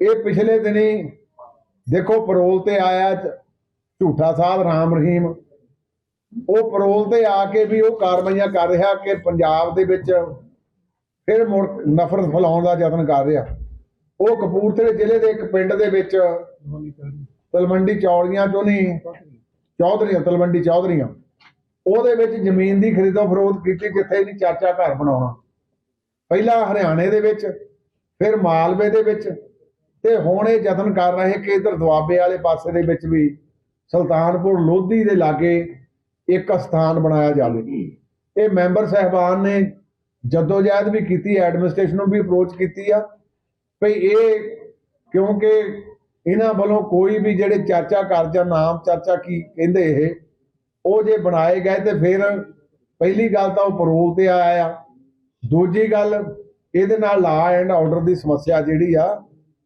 ਇਹ ਪਿਛਲੇ ਦਿਨੀ ਦੇਖੋ ਪਰੋਲ ਤੇ ਆਇਆ ਝੂਠਾ ਸਾਹਿਬ ਰਾਮ ਰਹੀਮ। ਉਹ ਪਰੋਲ ਤੇ ਆ ਕੇ ਵੀ ਉਹ ਕਾਰਵਾਈਆਂ ਕਰ ਰਿਹਾ ਕਿ ਪੰਜਾਬ ਦੇ ਵਿੱਚ ਫਿਰ ਮੁੜ ਨਫ਼ਰਤ ਫੈਲਾਉਣ ਦਾ ਯਤਨ ਕਰ ਰਿਹਾ। ਉਹ ਕਪੂਰਥਲੇ ਜ਼ਿਲ੍ਹੇ ਦੇ ਇੱਕ ਪਿੰਡ ਦੇ ਵਿੱਚ ਤਲਵੰਡੀ ਚੌੜੀਆਂ ਚੋਂ ਨਹੀਂ, ਚੌਧਰੀਆਂ, ਤਲਵੰਡੀ ਚੌਧਰੀਆਂ। ਉਹਦੇ ਵਿੱਚ ਜ਼ਮੀਨ ਦੀ ਖਰੀਦੋ ਫਰੋਖਤ ਕੀਤੀ ਜਿੱਥੇ ਨਹੀਂ ਚਾਚਾ ਘਰ ਬਣਾਉਣਾ। ਪਹਿਲਾਂ ਹਰਿਆਣੇ ਦੇ ਵਿੱਚ, ਫਿਰ ਮਾਲਵੇ ਦੇ ਵਿੱਚ ਤੇ ਹੁਣ ਇਹ ਯਤਨ ਕਰ ਰਹੇ ਕਿ ਇਧਰ ਦੁਆਬੇ ਵਾਲੇ ਪਾਸੇ ਦੇ ਵਿੱਚ ਵੀ ਸੁਲਤਾਨਪੁਰ ਲੋਧੀ ਦੇ ਲਾਗੇ ਇੱਕ ਸਥਾਨ ਬਣਾਇਆ ਜਾਵੇ। ਇਹ ਮੈਂਬਰ ਸਹਿਬਾਨ ਨੇ ਜਦੋਜਹਿਦ ਵੀ ਕੀਤੀ ਐਡਮਿਨਿਸਟ੍ਰੇਸ਼ਨ ਨੂੰ ਵੀ ਅਪਰੋਚ ਕੀਤੀ ਆ। ਭਈ ਇਹ ਕਿਉਂਕਿ ਇਹਨਾਂ ਵੱਲੋਂ ਕੋਈ ਵੀ ਜਿਹੜੇ ਚਾਚਾ ਘਰ ਜਾਂ ਨਾਮ ਚਾਚਾ ਕੀ ਕਹਿੰਦੇ ਇਹ ਉਹ ਜੇ ਬਣਾਏ ਗਏ ਤੇ ਫਿਰ ਪਹਿਲੀ ਗੱਲ ਤਾਂ ਉਹ ਪਰੋਲ ਤੇ ਆਇਆ ਆ। ਦੂਜੀ ਗੱਲ ਇਹਦੇ ਨਾਲ ਲਾ ਐਂਡ ਆਰਡਰ ਦੀ ਸਮੱਸਿਆ ਜਿਹੜੀ ਆ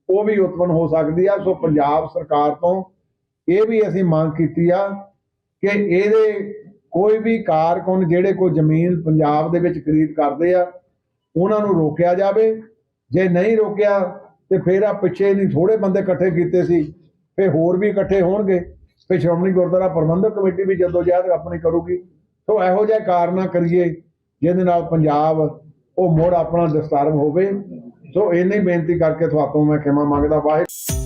ਉਹ ਵੀ ਉਤਪਨ ਹੋ ਸਕਦੀ ਆ। ਸੋ ਪੰਜਾਬ ਸਰਕਾਰ ਤੋਂ ਇਹ ਵੀ ਅਸੀਂ ਮੰਗ ਕੀਤੀ ਆ ਕਿ ਇਹਦੇ ਕੋਈ ਵੀ ਕਾਰਕੁਨ ਜਿਹੜੇ ਕੋਈ ਜ਼ਮੀਨ ਪੰਜਾਬ ਦੇ ਵਿੱਚ ਖਰੀਦ ਕਰਦੇ ਆ, ਉਹਨਾਂ ਨੂੰ ਰੋਕਿਆ ਜਾਵੇ। ਜੇ ਨਹੀਂ ਰੋਕਿਆ ਤੇ ਫਿਰ ਆ ਪਿੱਛੇ ਨਹੀਂ ਥੋੜੇ ਬੰਦੇ ਇਕੱਠੇ ਕੀਤੇ ਸੀ, ਫਿਰ ਹੋਰ ਵੀ ਇਕੱਠੇ ਹੋਣਗੇ। ਫਿਰ ਸ਼੍ਰੋਮਣੀ ਗੁਰਦੁਆਰਾ ਪ੍ਰਬੰਧਕ ਕਮੇਟੀ ਵੀ ਜਦੋਂ ਜਹਿਦ ਆਪਣੀ ਕਰੂਗੀ। ਸੋ ਇਹੋ ਜਿਹੇ ਕਾਰਨਾ ਕਰੀਏ, ਜਿਹਦੇ ਨਾਲ ਪੰਜਾਬ ਉਹ ਮੋੜ ਆਪਣਾ ਡਿਸਟਰਬ ਹੋਵੇ। ਸੋ ਇੰਨੀ ਬੇਨਤੀ ਕਰਕੇ ਤੁਹਾਤੋਂ ਮੈਂ ਖਿਮਾ ਮੰਗਦਾ ਵਾਹਿਗੁਰੂ।